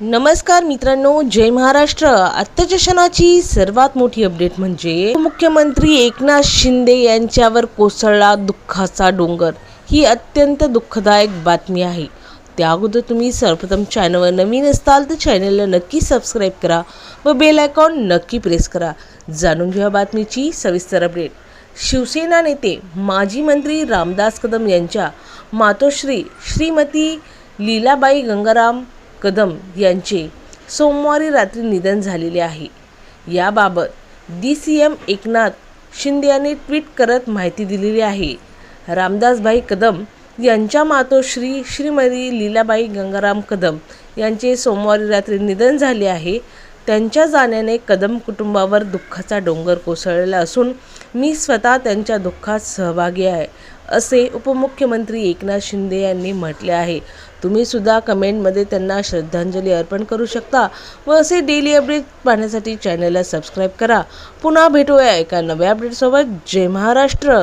नमस्कार मित्रांनो जय महाराष्ट्र. आत्ताच्या क्षणाची सर्वात मोठी अपडेट म्हणजे मुख्यमंत्री एकनाथ शिंदे यांच्यावर कोसळला दुःखाचा डोंगर. ही अत्यंत दुःखदायक बातमी आहे. त्या अगोदर तुम्ही सर्वप्रथम चॅनलवर नवीन असताल तर चॅनलला नक्की सबस्क्राईब करा व बेल आयकॉन नक्की प्रेस करा. जाणून घ्या बातमीची सविस्तर अपडेट शिवसेना नेते माजी मंत्री रामदास कदम यांच्या मातोश्री श्रीमती लीलाबाई गंगाराम कदम यांचे सोमवारी रात्री निधन झालेले आहे. याबाबत D C M Eknath Shinde यांनी ट्विट करत माहिती दिलेली आहे. रामदासभाई कदम यांच्या मातोश्री श्रीमती लीलाबाई गंगाराम कदम यांचे सोमवारी रात्री निधन झाले आहे. त्यांच्या जाण्याने कदम कुटुंबावर दुःखाचा डोंगर कोसळलेला असून मी स्वतः त्यांच्या दुःखात सहभागी आहे असे उपमुख्यमंत्री एकनाथ शिंदे यांनी म्हटले आहे. तुम्ही सुद्धा कमेंटमध्ये त्यांना श्रद्धांजली अर्पण करू शकता व असे डेली अपडेट पाहण्यासाठी चॅनलला सबस्क्राईब करा. पुन्हा भेटूया एका नव्या अपडेटसोबत जय महाराष्ट्र!